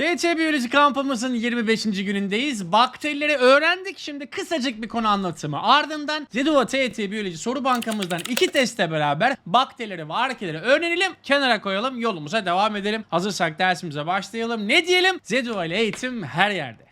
TT Biyoloji kampımızın 25. günündeyiz. Bakterileri öğrendik. Şimdi kısacık bir konu anlatımı. Ardından Zeduva TT Biyoloji soru bankamızdan iki testle beraber bakterileri ve arkeleri öğrenelim. Kenara koyalım. Yolumuza devam edelim. Hazırsak dersimize başlayalım. Ne diyelim? Zeduva ile eğitim her yerde.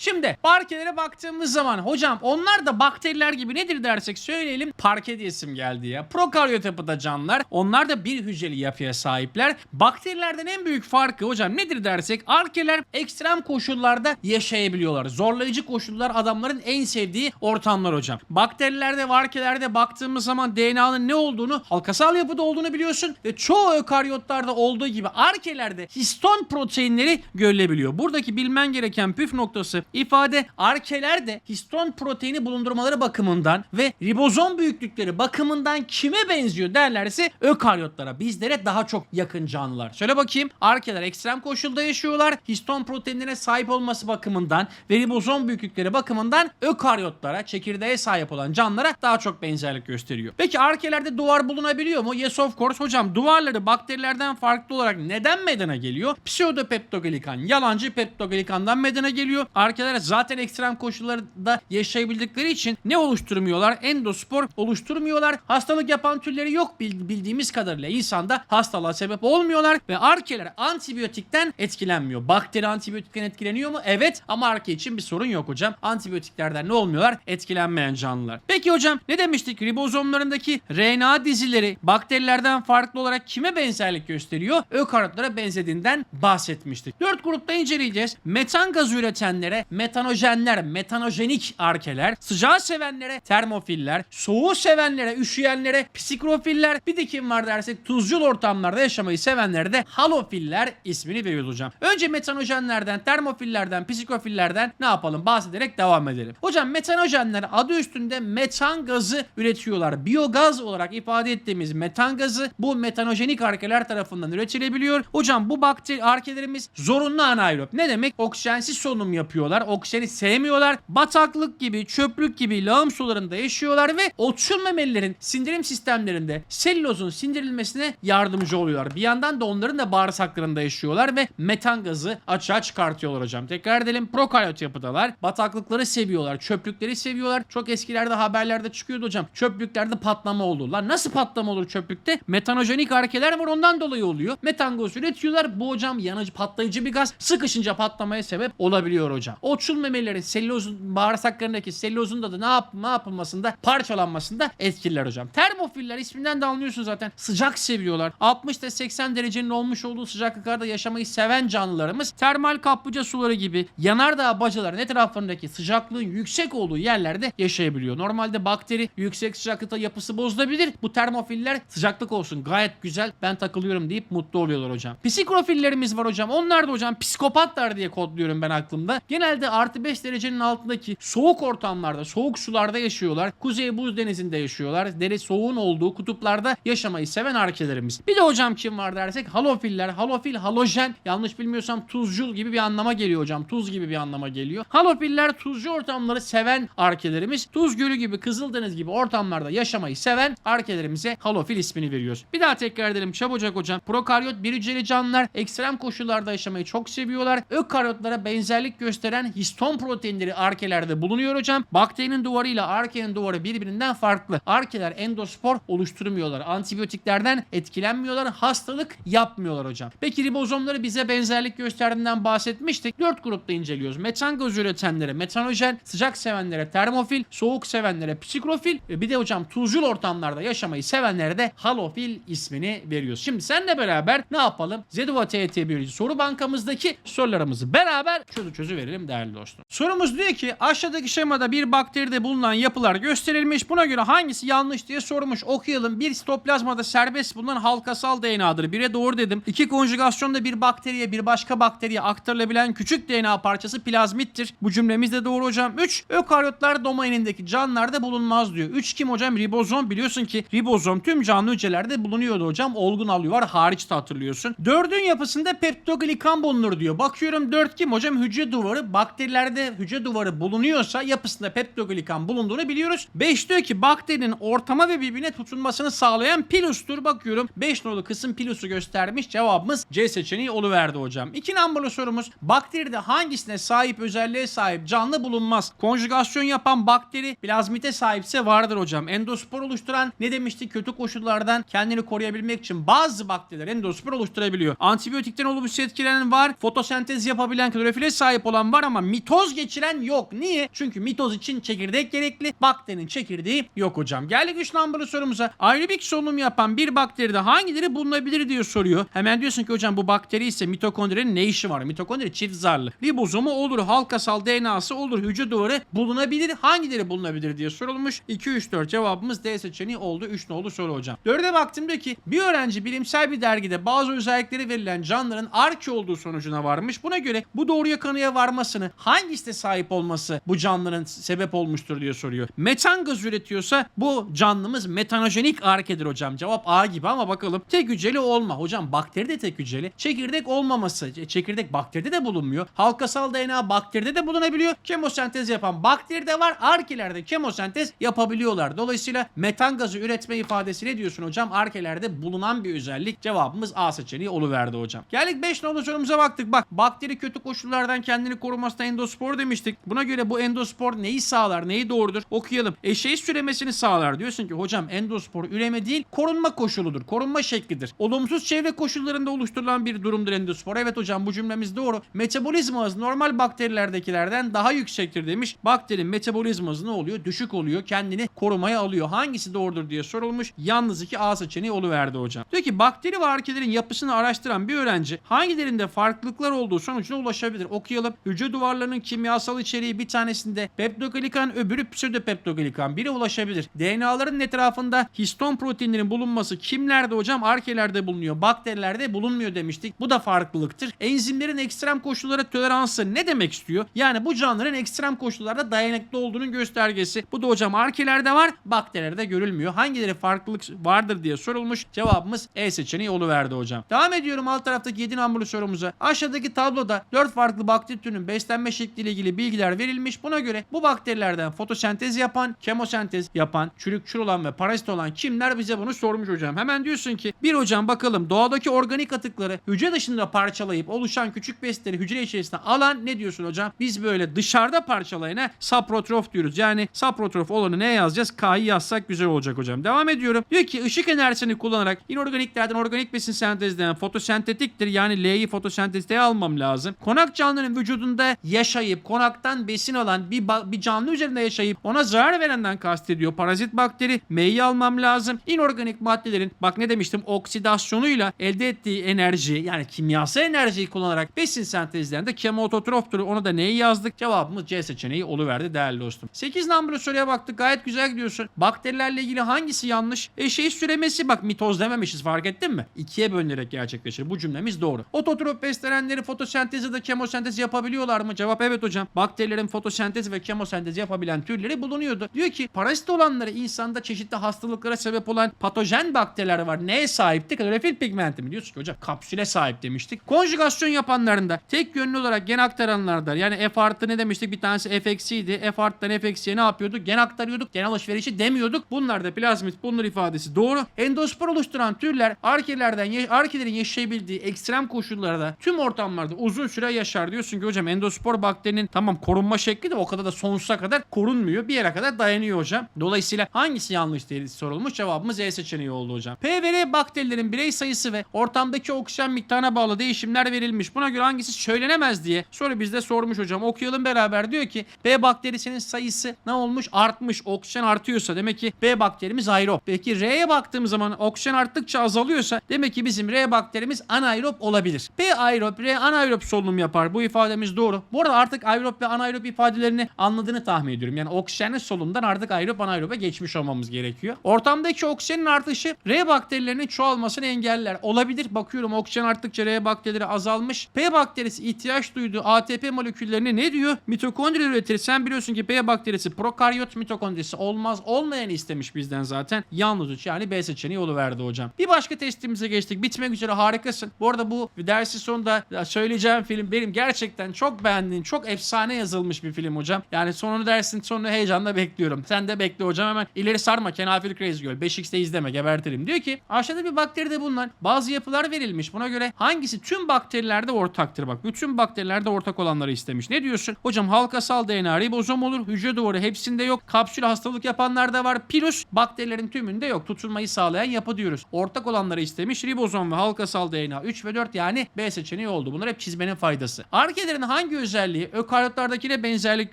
Şimdi parkelere baktığımız zaman hocam onlar da bakteriler gibi nedir dersek söyleyelim parke diye isim geldi ya. Prokaryot yapıda canlılar onlar da bir hücreli yapıya sahipler. Bakterilerden en büyük farkı hocam nedir dersek arkeler ekstrem koşullarda yaşayabiliyorlar. Zorlayıcı koşullar adamların en sevdiği ortamlar hocam. Bakterilerde ve arkelerde baktığımız zaman DNA'nın ne olduğunu halkasal yapıda olduğunu biliyorsun ve çoğu ökaryotlarda olduğu gibi arkelerde histon proteinleri görülebiliyor. Buradaki bilmen gereken püf noktası ifade arkelerde histon proteini bulundurmaları bakımından ve ribozom büyüklükleri bakımından kime benziyor derlerse ökaryotlara bizlere daha çok yakın canlılar. Söyle bakayım arkeler ekstrem koşulda yaşıyorlar. Histon proteinlerine sahip olması bakımından ve ribozom büyüklükleri bakımından ökaryotlara çekirdeğe sahip olan canlılara daha çok benzerlik gösteriyor. Peki arkelerde duvar bulunabiliyor mu? Yes of course hocam duvarları bakterilerden farklı olarak neden meydana geliyor? Pseudopeptoglikan yalancı peptoglikandan meydana geliyor. Arkeler zaten ekstrem koşullarda yaşayabildikleri için ne oluşturmuyorlar? Endospor oluşturmuyorlar. Hastalık yapan türleri yok bil- bildiğimiz kadarıyla insanda hastalığa sebep olmuyorlar ve arkeler antibiyotikten etkilenmiyor. Bakteri antibiyotikten etkileniyor mu? Evet ama arke için bir sorun yok hocam. Antibiyotiklerden ne olmuyorlar? Etkilenmeyen canlılar. Peki hocam ne demiştik? Ribozomlarındaki RNA dizileri bakterilerden farklı olarak kime benzerlik gösteriyor? Ökaryotlara benzediğinden bahsetmiştik. Dört grupta inceleyeceğiz. Metan gazı üretenlere metanojenler, metanojenik arkeler, sıcağı sevenlere termofiller, soğuğu sevenlere, üşüyenlere psikrofiller, bir de kim var dersek tuzcul ortamlarda yaşamayı sevenlere de halofiller ismini veriyoruz. Önce metanojenlerden, termofillerden, psikrofillerden ne yapalım bahsederek devam edelim. Hocam metanojenler adı üstünde metan gazı üretiyorlar. Biyogaz olarak ifade ettiğimiz metan gazı bu metanojenik arkeler tarafından üretilebiliyor. Hocam bu bakteri arkelerimiz zorunlu anaerob. Ne demek? Oksijensiz solunum yapıyorlar. Oksijeni sevmiyorlar. Bataklık gibi, çöplük gibi lağım sularında yaşıyorlar ve otçul memelilerin sindirim sistemlerinde selülozun sindirilmesine yardımcı oluyorlar. Bir yandan da onların da bağırsaklarında yaşıyorlar ve metan gazı açığa çıkartıyorlar hocam. Tekrar edelim prokaryot yapıdalar. Bataklıkları seviyorlar. Çöplükleri seviyorlar. Çok eskilerde haberlerde çıkıyordu hocam. Çöplüklerde patlama oldu. Lan nasıl patlama olur çöplükte? Metanojenik arkeler var ondan dolayı oluyor. Metan gazı üretiyorlar. Bu hocam yanıcı patlayıcı bir gaz. Sıkışınca patlamaya sebep olabiliyor hocam. Otçul memelilerin selülozun bağırsaklarındaki selülozun da, da ne, yap, ne yapılmasında parçalanmasında etkililer hocam. Termofiller isminden de anlıyorsun zaten. Sıcak seviyorlar. 60 ile 80 derecenin olmuş olduğu sıcaklıklarda yaşamayı seven canlılarımız termal kaplıca suları gibi yanardağ bacaların etraflarındaki sıcaklığın yüksek olduğu yerlerde yaşayabiliyor. Normalde bakteri yüksek sıcaklıkta yapısı bozulabilir. Bu termofiller sıcaklık olsun gayet güzel ben takılıyorum deyip mutlu oluyorlar hocam. Psikrofillerimiz var hocam. Onlar da hocam psikopatlar diye kodluyorum ben aklımda. Genelde artı 5 derecenin altındaki soğuk ortamlarda, soğuk sularda yaşıyorlar. Kuzey buz denizinde yaşıyorlar. Dere soğuğun olduğu kutuplarda yaşamayı seven arkelerimiz. Bir de hocam kim var dersek halofiller. Halofil, halojen yanlış bilmiyorsam tuzcul gibi bir anlama geliyor hocam. Tuz gibi bir anlama geliyor. Halofiller tuzcu ortamları seven arkelerimiz. Tuz gölü gibi, Kızıldeniz gibi ortamlarda yaşamayı seven arkelerimize halofil ismini veriyoruz. Bir daha tekrar edelim çabucak hocam. Prokaryot bir hücreli canlılar ekstrem koşullarda yaşamayı çok seviyorlar. Ökaryotlara benzerlik gösteren histon proteinleri arkelerde bulunuyor hocam. Bakterinin duvarıyla arkenin duvarı birbirinden farklı. Arkeler endospor oluşturmuyorlar. Antibiyotiklerden etkilenmiyorlar. Hastalık yapmıyorlar hocam. Peki ribozomları bize benzerlik gösterdiğinden bahsetmiştik. Dört grupta inceliyoruz. Metan gazı üretenlere metanojen, sıcak sevenlere termofil, soğuk sevenlere psikrofil ve bir de hocam tuzcul ortamlarda yaşamayı sevenlere de halofil ismini veriyoruz. Şimdi seninle beraber ne yapalım? Zeduva TET Biyoloji soru bankamızdaki sorularımızı beraber çözü çözü verelim değerli dostum. Sorumuz diyor ki aşağıdaki şemada bir bakteride bulunan yapılar gösterilmiş. Buna göre hangisi yanlış diye sormuş. Okuyalım. Bir sitoplazmada serbest bulunan halkasal DNA'dır. Bire doğru dedim. İki konjugasyonda bir bakteriye bir başka bakteriye aktarılabilen küçük DNA parçası plazmittir. Bu cümlemiz de doğru hocam. 3. Ökaryotlar domainindeki canlılarda bulunmaz diyor. 3 kim hocam? Ribozom. Biliyorsun ki ribozom tüm canlı hücrelerde bulunuyordu hocam. Olgun alıyor hariç de hatırlıyorsun. Dördün yapısında peptoglikan bulunur diyor. Bakıyorum 4 kim hocam? Hücre duvarı bakterilerde hücre duvarı bulunuyorsa yapısında peptoglikan bulunduğunu biliyoruz. 5 diyor ki bakterinin ortama ve birbirine tutunmasını sağlayan pilustur. Bakıyorum 5 nolu kısım pilusu göstermiş. Cevabımız C seçeneği oluverdi hocam. 2 numaralı sorumuz. Bakteride hangisine sahip özelliğe sahip canlı bulunmaz? Konjugasyon yapan bakteri plazmite sahipse vardır hocam. Endospor oluşturan ne demiştik? Kötü koşullardan kendini koruyabilmek için bazı bakteriler endospor oluşturabiliyor. Antibiyotikten olumsuz etkilenen var. Fotosentez yapabilen klorofile sahip olan var ama mitoz geçiren yok. Niye? Çünkü mitoz için çekirdek gerekli. Bakterinin çekirdeği yok hocam. Geldik 3 numaralı sorumuza. Aerobik solunum yapan bir bakteride hangileri bulunabilir diyor soruyor. Hemen diyorsun ki hocam bu bakteri ise mitokondrinin ne işi var? Mitokondri çift zarlı. Ribozomu olur, halkasal DNA'sı olur, hücre duvarı bulunabilir. Hangileri bulunabilir diye sorulmuş. 2 3 4 cevabımız D seçeneği oldu. 3 nolu soru hocam. 4'e baktım diyor ki bir öğrenci bilimsel bir dergide bazı özellikleri verilen canlıların arki olduğu sonucuna varmış. Buna göre bu doğruya kanıya varmasını hangisine sahip olması bu canlıların sebep olmuştur diye soruyor. Metan gaz üretiyorsa bu canlımız metanojenik arkedir hocam. Cevap A gibi ama bakalım. Tek hücreli olma. Hocam bakteri de tek hücreli. Çekirdek olmaması. e, Çekirdek bakteride de bulunmuyor. Halkasal DNA bakteride de bulunabiliyor. Kemosentez yapan bakteri de var. Arkelerde kemosentez yapabiliyorlar. Dolayısıyla metan gazı üretme ifadesi ne diyorsun hocam? Arkelerde bulunan bir özellik. Cevabımız A seçeneği oluverdi hocam. Geldik 5 nolu sorumuza baktık. Bak bakteri kötü koşullardan kendini korumasına endospor demiştik. Buna göre bu endospor neyi sağlar, neyi doğrudur? Okuyalım. Eşeği süremesini sağlar. Diyorsun ki hocam endospor üreme değil korunma koşuludur. Korunma şeklidir. Olumsuz çevre koşullarında oluşturulan bir durumdur endospor. Evet hocam bu cümlemiz doğru. Metabolizma normal bakterilerdekilerden daha yüksektir demiş. Bakterinin metabolizma hızı ne oluyor? Düşük oluyor. Kendini korumaya alıyor. Hangisi doğrudur diye sorulmuş. Yalnız iki A seçeneği oluverdi hocam. Diyor ki bakteri ve arkelerin yapısını araştıran bir öğrenci hangilerinde farklılıklar olduğu sonucuna ulaşabilir. Okuyalım. Hücre duvarlarının kimyasal içeriği bir tanesinde peptoglikan öbürü pseudopeptoglikan. Biri ulaşabilir. DNA'ların etrafında histon proteinlerin bulunması kimlerde hocam? Arkelerde bulunuyor. Bakterilerde bulunmuyor demiştik. Bu da farklılıktır. Enzimlerin ekstrem koşullara toleransı ne demek istiyor? Yani bu canlıların ekstrem koşullarda dayanıklı olduğunun göstergesi. Bu da hocam arkelerde var, bakterilerde görülmüyor. Hangileri farklılık vardır diye sorulmuş. Cevabımız E seçeneği oluverdi hocam. Devam ediyorum alt taraftaki 7 numaralı sorumuza. Aşağıdaki tabloda 4 farklı bakteri türünün beslenme şekliyle ilgili bilgiler verilmiş. Buna göre bu bakterilerden fotosentez yapan, kemosentez yapan, çürükçül olan ve parazit olan kimler bize bunu sormuş hocam. Hemen diyorsun ki bir hocam bakalım doğadaki organik atıkları hücre dışında parçalayıp oluşan küçük besleri hücre içerisine alan ne diyorsun hocam? Biz böyle dışarıda parçalayana saprotrof diyoruz. Yani saprotrof olanı ne yazacağız? K'yı yazsak güzel olacak hocam. Devam ediyorum. Diyor ki ışık enerjisini kullanarak inorganiklerden organik besin sentezleyen fotosentetiktir. Yani L'yi fotosentezde almam lazım. Konak canlının vücudunda yaşayıp konaktan besin alan bir, bir canlı üzerinde yaşayıp ona zarar verenden kastediyor. Parazit bakteri M'yi almam lazım. İnorganik maddelerin bak ne demiştim oksidasyonuyla elde ettiği enerji yani kimyasal enerjiyi kullanarak besin sentezleyen de kemototroftur. Ona da neyi yazdık? Cevabımız C seçeneği oluverdi değerli dostum. 8 numaralı soruya baktık. Gayet güzel gidiyorsun. Bakterilerle ilgili hangisi yanlış? E şey süremesi bak mitoz dememişiz fark ettin mi? İkiye bölünerek gerçekleşir. Bu cümlemiz doğru. Ototrop beslenenleri fotosentez ya da kemosentez yapabiliyorlar mı? Cevap evet hocam. Bakterilerin fotosentez ve kemosentez yapabilen türleri bulunuyordu. Diyor ki parazit olanları insanda çeşitli hastalıklara sebep olan patojen bakteriler var. Neye sahipti? Klorofil pigmenti mi? Diyorsun ki hocam kapsüle sahip demiştik. Konjugasyon yapanlarında tek yönlü olarak gen aktaranlarda yani F artı ne demiştik? Bir tanesi F eksiydi. F arttan F eksiye ne yapıyorduk? Gen aktarıyorduk. Gen alışverişi demiyorduk. Bunlar da plazmit bunlar ifadesi doğru. Endospor oluşturan türler arkelerden arkelerin yaşayabildiği ekstrem koşullarda tüm ortamlarda uzun süre yaşar. Diyorsun ki hocam endospor bakterinin tamam korunma şekli de o kadar da sonsuza kadar korunmuyor. Bir yere kadar dayanıyor hocam. Dolayısıyla hangisi yanlış diye sorulmuş. Cevabımız E seçeneği oldu hocam. P ve R bakterilerin birey sayısı ve ortamdaki oksijen miktarına bağlı değişimler verilmiş. Buna göre hangisi söylenemez diye soru bizde sormuş hocam. Okuyalım beraber. Diyor ki B bakterisinin sayısı ne olmuş? Artmış. Oksijen artıyorsa demek ki B bakterimiz aerob. Peki R'ye baktığımız zaman oksijen arttıkça azalıyorsa demek ki bizim R bakterimiz anaerob olabilir. B aerob, R anaerob solunum yapar. Bu ifademiz doğru. Bu arada artık aerob ve anaerob ifadelerini anladığını tahmin ediyorum. Yani oksijenli solunumdan artık aerob anaeroba geçmiş olmamız gerekiyor. Ortamdaki oksijenin artışı R bakterilerinin çoğalmasını engeller. Olabilir. Bakıyorum oksijen arttıkça R bakterileri azalmış. P bakterisi ihtiyaç duyduğu ATP moleküllerini ne diyor? Mitokondri üretir. Sen biliyorsun ki P bakterisi prokaryot mitokondrisi olmaz. Olmayanı istemiş bizden zaten. Yalnız üç yani B seçeneği oluverdi hocam. Bir başka testimize geçtik. Bitmek üzere harikasın. Bu arada bu dersi sonunda söyleyeceğim film benim gerçekten çok beğendiğin, çok efsane yazılmış bir film hocam. Yani sonunu dersin, sonunu heyecanla bekliyorum. Sen de bekle hocam hemen ileri sarma Kenafil Crazy Girl. 5x'te izleme gebertirim. Diyor ki aşağıda bir bakteri de bulunan bazı yapılar verilmiş. Buna göre hangisi tüm bakterilerde ortaktır? Bak bütün bakterilerde ortak olanları istemiş. Ne diyorsun? Hocam halkasal DNA ribozom olur. Hücre duvarı hepsinde yok. Kapsül hastalık yapanlarda var. Pirus bakterilerin tümünde yok. Tutulmayı sağlayan yapı diyoruz. Ortak olanları istemiş. Ribozom ve halkasal DNA 3 ve 4 yani B seçeneği oldu. Bunlar hep çizmenin faydası. Arkelerin hangi özelliği ökaryotlardakine benzerlik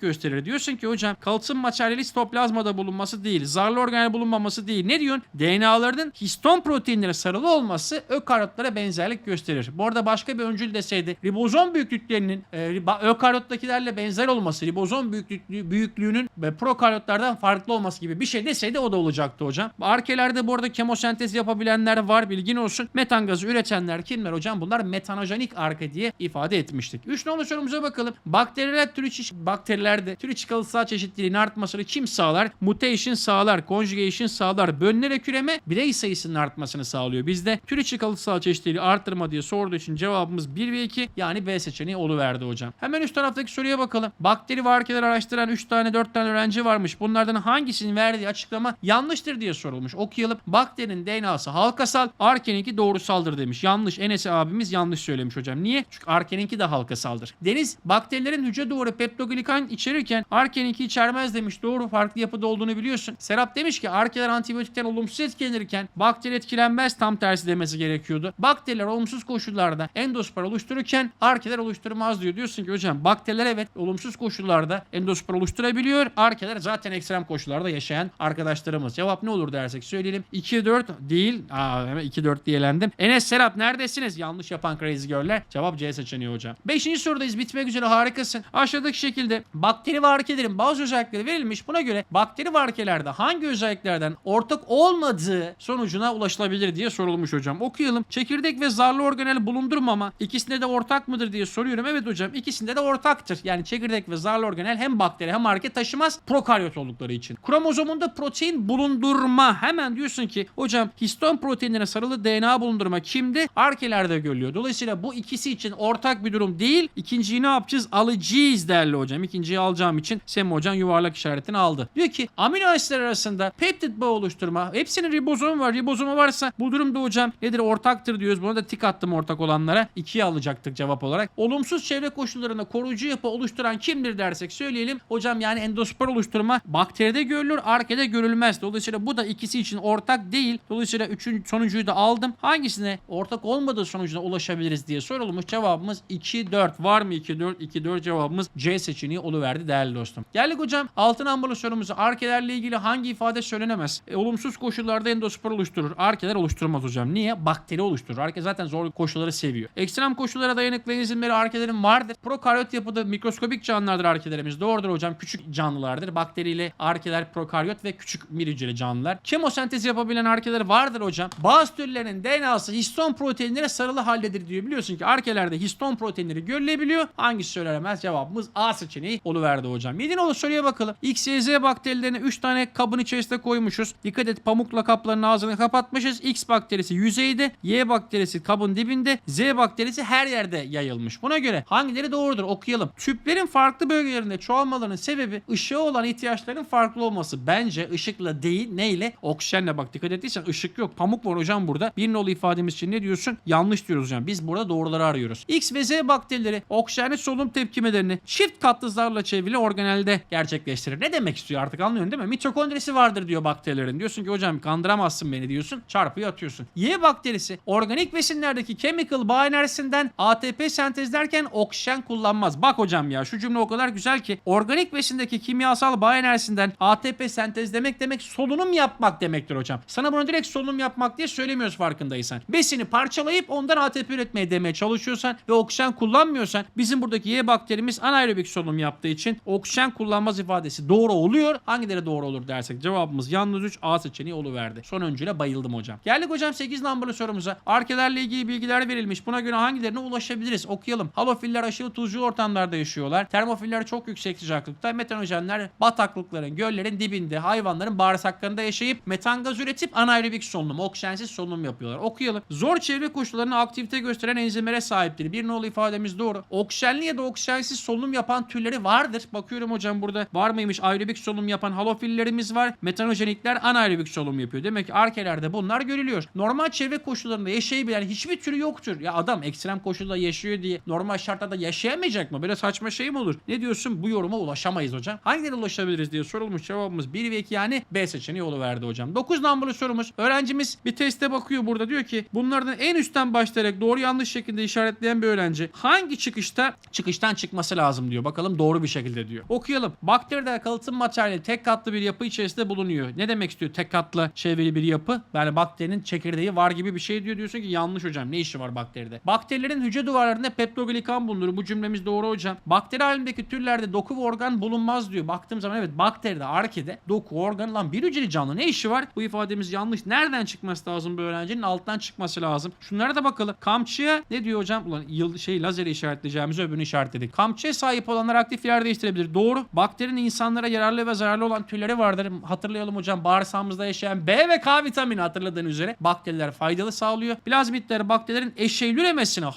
gösterir? Diyorsun ki hocam kalıtsın materyali sitoplazmada bulunması değil. Zarlı organel bulunmaması değil. Ne diyorsun? DNA'larının histon proteinlere sarılı olması ökaryotlara benzerlik gösterir. Bu arada başka bir öncül deseydi ribozom büyüklüklerinin e, ökaryottakilerle benzer olması, ribozom büyüklüğü, büyüklüğünün prokaryotlardan farklı olması gibi bir şey deseydi o da olacaktı hocam. Arkelerde bu arada kemosentez yapabilenler var bilgin olsun. Metan gazı üretenler kimler hocam? Bunlar metanojenik arke diye ifade etmiştik. Üç nolu sorumuza bakalım. Bakteriler türü bakterilerde türü çıkalısal çeşitliliğin artmasını kim sağlar? Mutation sağlar, conjugation sağlar, bölünerek üreme birey sayısının artmasını sağlıyor. Bizde türü çıkalısal çeşitliliği arttırma diye sorduğu için cevabımız 1 ve 2 yani B seçeneği oluverdi hocam. Hemen üst taraftaki soruya bakalım. Bakteri ve arkeler araştıran 3 tane 4 tane öğrenci varmış. Bunlardan hangisinin verdiği açıklama yanlıştır diye sorulmuş. Okuyalım. Bakterinin DNA'sı halkasal, arkeninki doğrusaldır demiş. Yanlış. Enes abimiz yanlış söylemiş hocam. Niye? Çünkü arkeninki de halkasaldır. Deniz bakterilerin hücre duvarı peptoglikan içerirken arkeninki içermez demiş. Doğru farklı yapıda olduğunu biliyorsun. Serap demiş ki arkeler antibiyotikten olumsuz etkilenirken bakteri etkilenmez tam tersi demesi gerekiyordu. Bakteriler olumsuz koşullarda endospor oluştururken arkeler oluşturmaz diyor. Diyorsun ki hocam bakteriler evet olumsuz koşullarda endospor oluşturabiliyor. Arkeler zaten ekstrem koşullarda yaşayan arkadaşlarımız. Cevap ne olur dersek söyleyelim. 2-4 değil. Aa, hemen 2-4 diyelendim. Enes Serap neredesiniz? Yanlış yapan Crazy Girl'ler. Cevap C seçeneği hocam. Beşinci sorudayız. Bitmek üzere harikasın. Aşağıdaki şekilde bakteri ve arkelerin bazı özellikleri verilmiş. Buna göre bakteri ve arkelerde hangi özelliklerden ortak olmadığı sonucuna ulaşılabilir diye sorulmuş hocam. Okuyalım. Çekirdek ve zarlı organel bulundurmama ikisinde de ortak mıdır diye soruyorum. Evet hocam ikisinde de ortaktır. Yani çekirdek ve zarlı organel hem bakteri hem arke taşımaz prokaryot oldukları için. Kromozomunda protein bulundurma. Hemen diyorsun ki hocam histon proteinlerine sarılı DNA bulundurma kimde? Arkelerde görülüyor. Dolayısıyla bu ikisi için ortak bir durum değil. İkinciyi ne yapacağız? Alacağız değerli hocam. İkinciyi alacağım için Sem hocam yuvarlak işaretini aldı. Diyor ki amino asitler arasında peptit bağı oluşturma. Hepsinin ribozomu var. Ribozomu varsa bu durumda hocam nedir? Ortaktır diyoruz. Buna da tik attım ortak olanlara. İkiye alacaktık cevap olarak. Olumsuz çevre koşullarında koruyucu yapı oluşturan kimdir dersek söyleyelim. Hocam yani endospor oluşturma bakteride görülür, arkede görülmez. Dolayısıyla bu da ikisi için ortak değil. Dolayısıyla üçüncü sonuncuyu da aldım. Hangisine ortak olmadığı sonucuna ulaşabiliriz diye sorulmuş. Cevabımız 2 4. Var mı 2 4? 2 4 cevabımız C seçeneği oluverdi değerli dostum. Geldik hocam altın sorumuza. Arkelerle ilgili hangi ifade söylenemez? E, olumsuz koşullarda endospor oluşturur. Arkeler oluşturmaz hocam. Niye? Bakteri oluşturur. Arke zaten zor koşulları seviyor. Ekstrem koşullara dayanıklı enzimleri arkelerin vardır. Prokaryot yapıda mikroskobik canlılardır arkelerimiz. Doğrudur hocam. Küçük canlılardır. Bakteriyle arkeler prokaryot ve küçük miricili canlılar. Kemosentez yapabilen arkeler vardır hocam. Bazı türlerin DNA'sı histon proteinlere sarılı haldedir diyor. Biliyorsun ki arkelerde histon proteinleri görülebiliyor. Hangisi söylenemez? Cevabımız A seçeneği oluverdi hocam. Yedinoğlu soruya bakalım. X, Y, Z bakterilerini 3 tane kabın içerisinde koymuşuz. Dikkat et pamukla kapların ağzını kapatmışız. X bakterisi yüzeyde, Y bakterisi kabın dibinde, Z bakterisi her yerde yayılmış. Buna göre hangileri doğrudur okuyalım. Tüplerin farklı bölgelerinde çoğalmalarının sebebi ışığa olan ihtiyaçların farklı olması. Bence ışıkla değil neyle? Oksijenle bak dikkat ettiysen ışık yok. Pamuk var hocam burada. Bir nolu ifademiz için ne diyorsun? Yanlış diyoruz hocam. Biz burada doğruları arıyoruz. X ve Z bakterileri oksijenli solunum tepkimelerini çift katlı zarla çevrili organelde gerçekleştirir. Ne demek istiyor artık anlıyorsun değil mi? Mitokondrisi vardır diyor bakterilerin. Diyorsun ki hocam kandıramazsın beni diyorsun. Çarpıyı atıyorsun. Y bakterisi organik besinlerdeki chemical bağ enerjisinden ATP sentezlerken oksijen kullanmaz. Bak hocam ya şu cümle o kadar güzel ki organik besindeki kimyasal bağ enerjisinden ATP sentezlemek demek solunum yapmak demektir hocam. Sana bunu direkt solunum yapmak diye söylemiyoruz farkındaysan. Besini parçalayıp ondan ATP üretmeye demeye çalışıyorsan ve oksijen kullanmıyorsan bizim buradaki Y bakterimiz anaerobik solunum yaptığı için oksijen kullanmaz ifadesi doğru oluyor. Hangileri doğru olur dersek cevabımız yalnız 3 A seçeneği oluverdi. Son öncüyle bayıldım hocam. Geldik hocam 8 numaralı sorumuza. Arkelerle ilgili bilgiler verilmiş. Buna göre hangilerine ulaşabiliriz? Okuyalım. Halofiller aşırı tuzlu ortamlarda yaşıyorlar. Termofiller çok yüksek sıcaklıkta. Metanojenler bataklıkların, göllerin dibinde, hayvanların bağırsaklarında yaşayıp metan gaz üretip anaerobik solunum, oksijensiz solunum yapıyorlar. Okuyalım. Zor çevre koşullarına aktivite gösteren enzimlere sahiptir. Bir nolu ifademiz doğru. Oksijenli ya da oksijensiz solunum yapan türleri vardır. Bakıyorum hocam burada var mıymış aerobik solunum yapan halofillerimiz var. Metanojenikler anaerobik solunum yapıyor. Demek ki arkelerde bunlar görülüyor. Normal çevre koşullarında yaşayabilen hiçbir türü yoktur. Ya adam ekstrem koşulda yaşıyor diye normal şartlarda yaşayamayacak mı? Böyle saçma şey mi olur? Ne diyorsun? Bu yoruma ulaşamayız hocam. Hangilerine ulaşabiliriz diye sorulmuş cevabımız 1 ve 2 yani B seçeneği verdi hocam. 9 numaralı sorumuz. Öğrencimiz bir teste bakıyor burada diyor ki bunlardan en üstten başlayarak doğru yanlış şekilde işaretleyen bir öğrenci hangi çıkışta çıkıştan çıkması lazım diyor. Bakalım doğru bir şekilde diyor. Okuyalım. Bakteride kalıtım materyali tek katlı bir yapı içerisinde bulunuyor. Ne demek istiyor tek katlı çevrili bir yapı? Yani bakterinin çekirdeği var gibi bir şey diyor. Diyorsun ki yanlış hocam. Ne işi var bakteride? Bakterilerin hücre duvarlarında peptoglikan bulunur. Bu cümlemiz doğru hocam. Bakteri halindeki türlerde doku ve organ bulunmaz diyor. Baktığım zaman evet bakteride, arkede doku, organ lan bir hücreli canlı ne işi var? Bu ifademiz yanlış. Nereden çıkması lazım bu öğrencinin? Alttan çıkması lazım. Şunlara da bakalım. Kamçıya ne diyor hocam? Ulan yıl şey lazeri işaretleyeceğimizi öbürünü işaretledik. Kamçıya sahip olanlar aktif yer değiştirebilir. Doğru. Bakterinin insanlara yararlı ve zararlı olan türleri vardır. Hatırlayalım hocam bağırsağımızda yaşayan B ve K vitamini hatırladığın üzere bakteriler faydalı sağlıyor. Plazmitler bakterilerin eşeğil.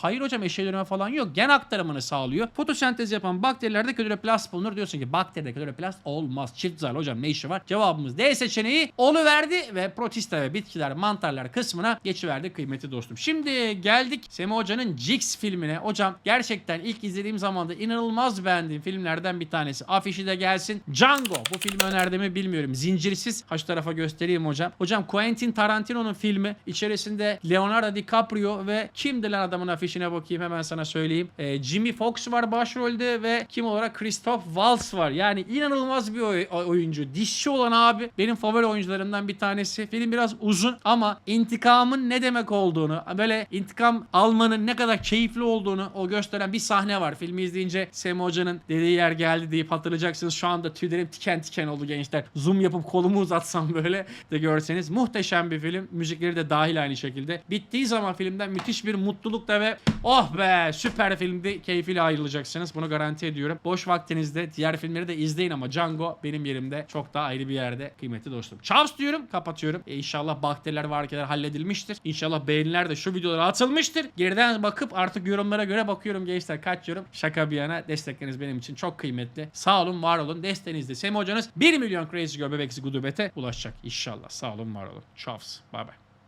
Hayır hocam eşeğil falan yok. Gen aktarımını sağlıyor. Fotosentez yapan bakterilerde kloroplast bulunur. Diyorsun ki bakteride kloroplast olmaz. Çift zararlı hocam ne işi var? Cevabımız D seçeneği verdi ve protista ve bitkiler, mantarlar kısmına geçiverdi kıymeti dostum. Şimdi geldik Semi Hoca'nın Jix filmine. Hocam gerçekten ilk izlediğim zaman da inanılmaz beğendiğim filmlerden bir tanesi. Afişi de gelsin. Django. Bu filmi önerdiğimi bilmiyorum. Zincirsiz. Haş tarafa göstereyim hocam. Hocam Quentin Tarantino'nun filmi. İçerisinde Leonardo DiCaprio ve kimdi lan adamın afişine bakayım hemen sana söyleyeyim. Ee, Jimmy Fox var başrolde ve kim olarak Christoph Waltz var. Yani inanılmaz bir oy- oyuncu. Dişçi olan abi benim favori oyuncularımdan bir tanesi. Film biraz uzun ama intikamın ne demek olduğunu, böyle intikam almanın ne kadar keyifli olduğunu o gösteren bir sahne. Filmi izleyince Semi Hoca'nın dediği yer geldi deyip hatırlayacaksınız. Şu anda tüylerim tiken tiken oldu gençler. Zoom yapıp kolumu uzatsam böyle de görseniz. Muhteşem bir film. Müzikleri de dahil aynı şekilde. Bittiği zaman filmden müthiş bir mutlulukla ve oh be süper filmdi keyfiyle ayrılacaksınız. Bunu garanti ediyorum. Boş vaktinizde diğer filmleri de izleyin ama Django benim yerimde çok daha ayrı bir yerde kıymetli dostum. Çavs diyorum kapatıyorum. E inşallah bakteriler ve halledilmiştir. İnşallah beğeniler de şu videolara atılmıştır. Geriden bakıp artık yorumlara göre bakıyorum gençler kaç yorum. Şaka bir yana destekleriniz benim için çok kıymetli. Sağ olun var olun. Desteğinizde Semi hocanız 1 milyon Crazy Girl Bebeksi Gudubet'e ulaşacak inşallah. Sağ olun var olun. Çavs. Bye bye.